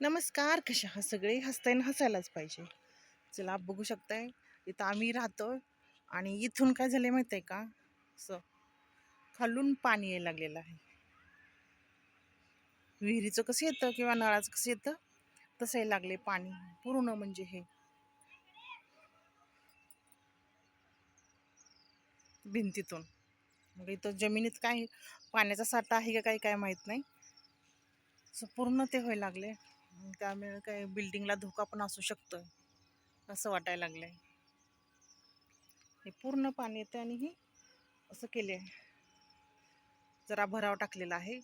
नमस्कार कशा हा सगळे हसताय हसायलाच पाहिजे. चला बघू शकताय इथं आम्ही राहतो आणि इथून काय झालं माहिती आहे का? असं खालून पाणी यायला लागलेलं आहे. विहिरीचं कसं येतं किंवा नळाचं कसं येतं? तसं यायला लागले पाणी. पूर्ण म्हणजे हे. भिंतीतून. मग इथं जमिनीत काय पाण्याचा साठा आहे का काही काय माहीत नाही. असं पूर्ण ते व्हायला लागले त्यामुळे काय बिल्डिंगला धोका पण असू शकतो असं वाटायला आहे हे पूर्ण पाणी येतं आणि ही असं केले जरा भराव टाकलेला आहे.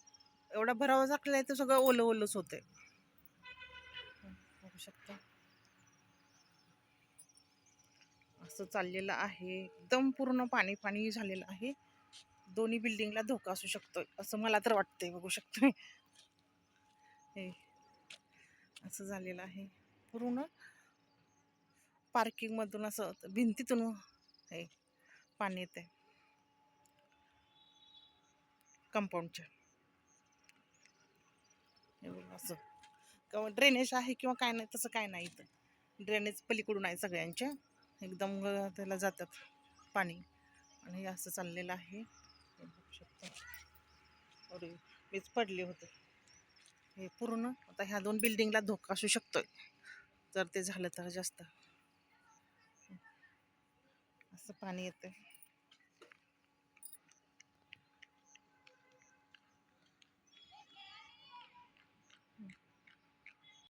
एवढा भराव टाकलेला आहे तर सगळं ओलं ओलंच होतंय. बघू शकता. असं चाललेलं आहे. एकदम पूर्ण पाणी पाणी झालेलं आहे. दोन्ही बिल्डिंगला धोका असू शकतोय असं मला तर वाटतंय. बघू शकतोय. हे. असं झालेलं आहे. पूर्ण पार्किंगमधून असं भिंतीतून हे पाणी येते कंपाऊंडच्या असं. किंवा ड्रेनेज आहे किंवा काय नाही तसं काय नाही इथं. ड्रेनेज पलीकडून आहे सगळ्यांच्या एकदम त्याला जातात पाणी. आणि हे असं चाललेलं आहे. बघू शकता. अरे वीज पडले होते. हे पूर्ण. आता ह्या दोन बिल्डिंगला धोका असू शकतोय. जर ते झालं तर जास्त. असं पाणी येतं